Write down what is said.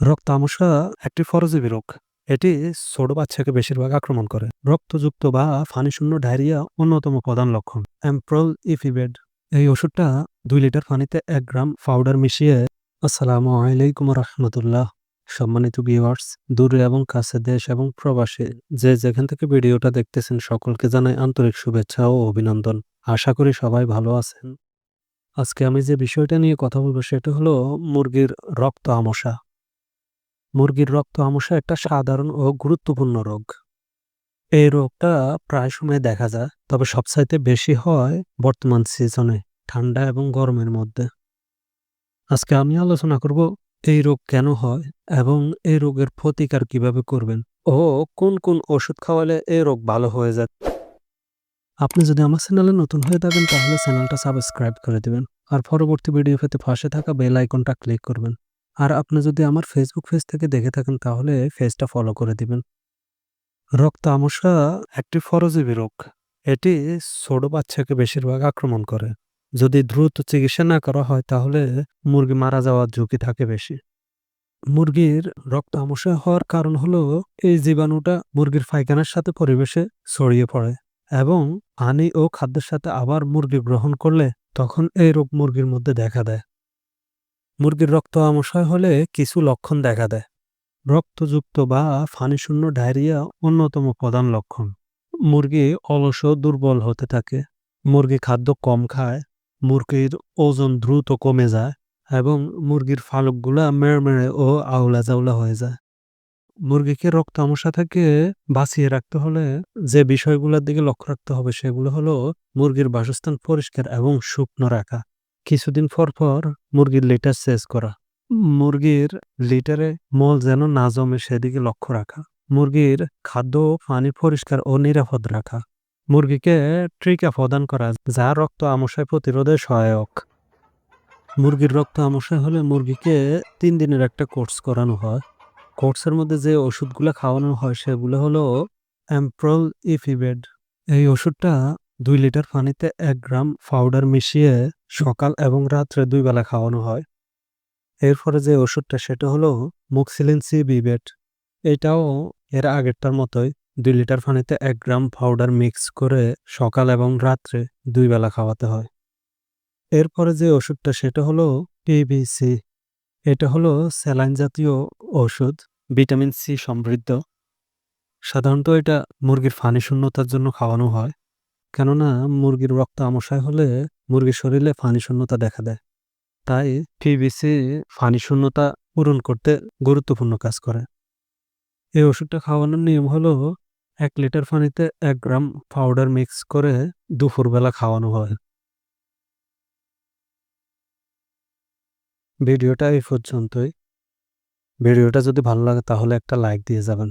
রক্ত আমসা একটি ফরজীবী রোগ। এটি ছোট বাচ্চাকে বেশিরভাগ আক্রমণ করে। রক্তযুক্ত বা ফানিশূন্য ডায়রিয়া অন্যতম প্রধান লক্ষণ। অ্যাম্প্রল ইফিবেড। এই ওষুধটা দুই লিটার পানিতে এক গ্রাম পাউডার মিশিয়ে আসসালামু আলাইকুম রহমতুল্লাহ। সম্মানিত ভিউয়ার্স, দূরে এবং কাছে দেশ এবং প্রবাসী, যে যেখান থেকে ভিডিওটা দেখতেছেন সকলকে জানাই আন্তরিক শুভেচ্ছা ও অভিনন্দন। আশা করি সবাই ভালো আছেন। আজকে আমি যে বিষয়টা নিয়ে কথা বলব সেটা হলো মুরগির রক্ত আমসা মুরগির রক্ত আমসা একটা সাধারণ ও গুরুত্বপূর্ণ রোগ। এই রোগটা প্রায় সময় দেখা যায়, তবে সবচাইতে বেশি হয় বর্তমান সিজনে, ঠান্ডা এবং গরমের মধ্যে। আজকে আমি আলোচনা করব এই রোগ কেন হয় এবং এই রোগের প্রতিকার কীভাবে করবেন ও কোন কোন ওষুধ খাওয়ালে এই রোগ ভালো হয়ে যায়। আপনি যদি আমার চ্যানেলে নতুন হয়ে থাকেন, তাহলে চ্যানেলটা সাবস্ক্রাইব করে দেবেন। আর পরবর্তী ভিডিও পেতে পাশে থাকা বেল আইকনটা ক্লিক করবেন। আর আপনি যদি আমার ফেসবুক পেজ থেকে দেখে থাকেন, তাহলে পেজটা ফলো করে দিবেন। রক্ত আমসা একটি ফরজীবী রোগ। এটি ছোট বাচ্চাকে বেশিরভাগ আক্রমণ করে। যদি দ্রুত চিকিৎসা না করা হয়, তাহলে মুরগি মারা যাওয়ার ঝুঁকি থাকে বেশি। মুরগির রক্ত আমসা হওয়ার কারণ হলো, এই জীবাণুটা মুরগির পায়খানার সাথে পরিবেশে ছড়িয়ে পড়ে এবং পানি ও খাদ্যের সাথে আবার মুরগি গ্রহণ করলে তখন এই রোগ মুরগির মধ্যে দেখা দেয়। মুরগির রক্ত আমসায় হলে কিছু লক্ষণ দেখা দেয়। রক্তযুক্ত বা ফানিশূন্য ডায়রিয়া অন্যতম প্রধান লক্ষণ। মুরগি অলস দুর্বল হতে থাকে। মুরগি খাদ্য কম খায়, মুরগির ওজন দ্রুত কমে যায় এবং মুরগির ফালকগুলা মেড়মেড়ে ও আউলা জাউলা হয়ে যায়। মুরগিকে রক্ত আমসা থেকে বাঁচিয়ে রাখতে হলে যে বিষয়গুলোর দিকে লক্ষ্য রাখতে হবে সেগুলো হলো মুরগির বাসস্থান পরিষ্কার এবং শুকনো রাখা। কিছুদিন পর পর মুরগির লিটার চেঞ্জ করা। মুরগির লিটারে মল যেন না জমে সেদিকে লক্ষ্য রাখা। মুরগির খাদ্য পানি পরিষ্কার ও নিরাপদ রাখা। মুরগিকে ট্রিকা প্রদান করা, যা রক্ত আমসায় প্রতিরোধে সহায়ক। মুরগির রক্ত আমসায় হলে মুরগিকে তিন দিনের একটা কোর্স করানো হয়। কোর্সের মধ্যে যে ওষুধগুলো খাওয়ানো হয়, সেগুলো হলো অ্যাম্প্রল ইফিবেড এই ওষুধটা দুই লিটার পানিতে এক গ্রাম পাউডার মিশিয়ে সকাল এবং রাত্রে দুই বেলা খাওয়ানো হয়। এরপরে যে ওষুধটা, সেটা হলো মুক্সিলিন সি বিবেট। এটাও এর আগেরটার মতোই দুই লিটার পানিতে এক গ্রাম পাউডার মিক্স করে সকাল এবং রাত্রে দুই বেলা খাওয়াতে হয়। এরপরে যে ওষুধটা, সেটা হলো টিবিসি। এটা হলো স্যালাইন জাতীয় ওষুধ, ভিটামিন সি সমৃদ্ধ। সাধারণত এটা মুরগির ফানি শূন্যতার জন্য খাওয়ানো হয়। কেননা মুরগির রক্ত আমসায় হলে মুরগির শরীরে ফানি শূন্যতা দেখা দেয়। তাই টিবিসি ফানি শূন্যতা পূরণ করতে গুরুত্বপূর্ণ কাজ করে। এই ওষুধটা খাওয়ানোর নিয়ম হলো, এক লিটার পানিতে এক গ্রাম পাউডার মিক্স করে দুপুরবেলা খাওয়ানো হয়। ভিডিওটা এই পর্যন্তই। ভিডিওটা যদি ভালো লাগে তাহলে একটা লাইক দিয়ে যাবেন।